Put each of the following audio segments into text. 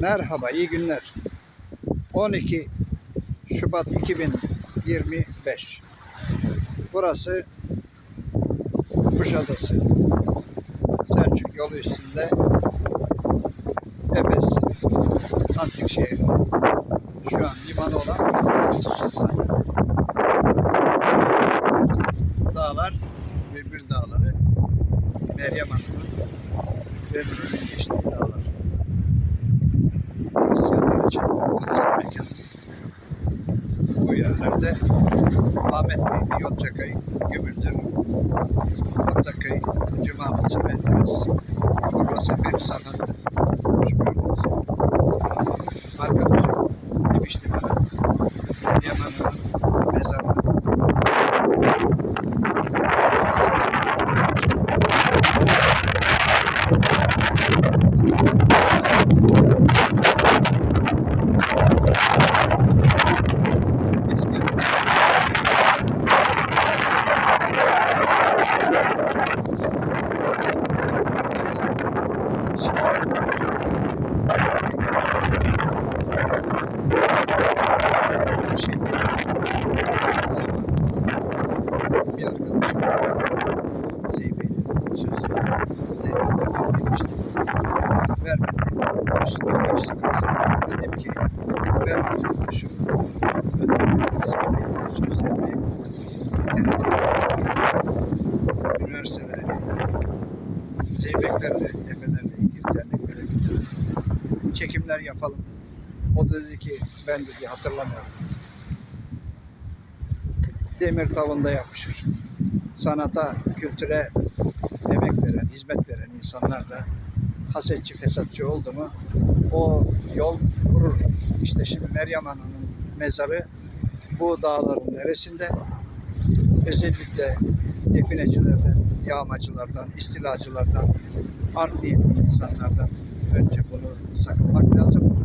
Merhaba, iyi günler. 12 Şubat 2025. Burası Kuşadası. Selçuk yolu üstünde Efes antik şehri. Şu an limanı olan taksicisi. Dağlar, Bülbül Dağları, Meryem Hanım'ın Bülbül'ün geçtiği dağlar. Ahmet Bey, Yolcaköy, Gümüldür, Ortaköy, Cuma Mısı Menderes, Burası bir. Şu gördüğünüz Arkadaşım demişti bana, Yaman'ın bir arkadaşım Zeybe'nin sözleri denilme fark etmişti. Vermedi. Üstüne kaç sıkıntı. Dedim ki ver artık şu Zeybe'nin sözlerini TRT üniversitelere Zeybeklerle, Efe'lerle. Çekimler yapalım. O da dedi ki ben dedi hatırlamıyorum. Demir tavında yapışır. Sanata, kültüre emek veren, hizmet veren insanlar da hasetçi, fesatçı oldu mu o yol kurur. İşte şimdi Meryem Ana'nın mezarı bu dağların neresinde? Özellikle definecilerden, yağmacılardan, istilacılardan, art niyetli insanlardan önce bunu sakınmak lazım.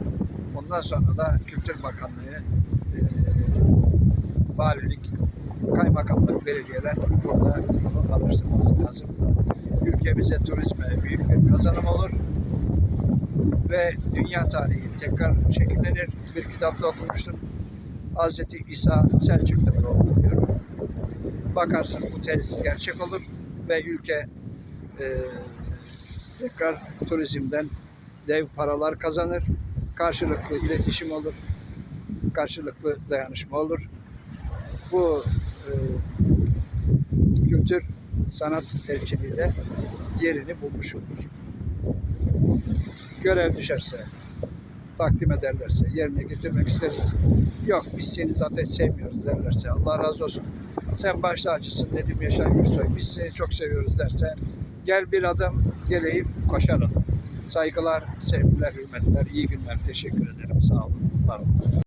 Ondan sonra da Kültür Bakanlığı, eee valilik, kaymakamlık, belediyeler burada bunu araştırması lazım. Ülkemize turizme büyük bir kazanım olur ve dünya tarihi tekrar şekillenir. Bir kitapta okumuştum. Hz. İsa Selçuk'ta doğdu diyor. Bakarsın bu tez gerçek olur ve ülke e, tekrar turizmden dev paralar kazanır. Karşılıklı iletişim olur. Karşılıklı dayanışma olur. Bu e, kültür sanat elçiliği de yerini bulmuş olur. Görev düşerse, takdim ederlerse, yerine getirmek isteriz. Yok biz seni zaten sevmiyoruz derlerse Allah razı olsun. Sen başta acısın Nedim Yaşar Gürsoy. Biz seni çok seviyoruz derse gel bir adım geleyim koşarım. Saygılar, sevgiler, hürmetler, iyi günler. Teşekkür ederim. Sağ olun. Var olun.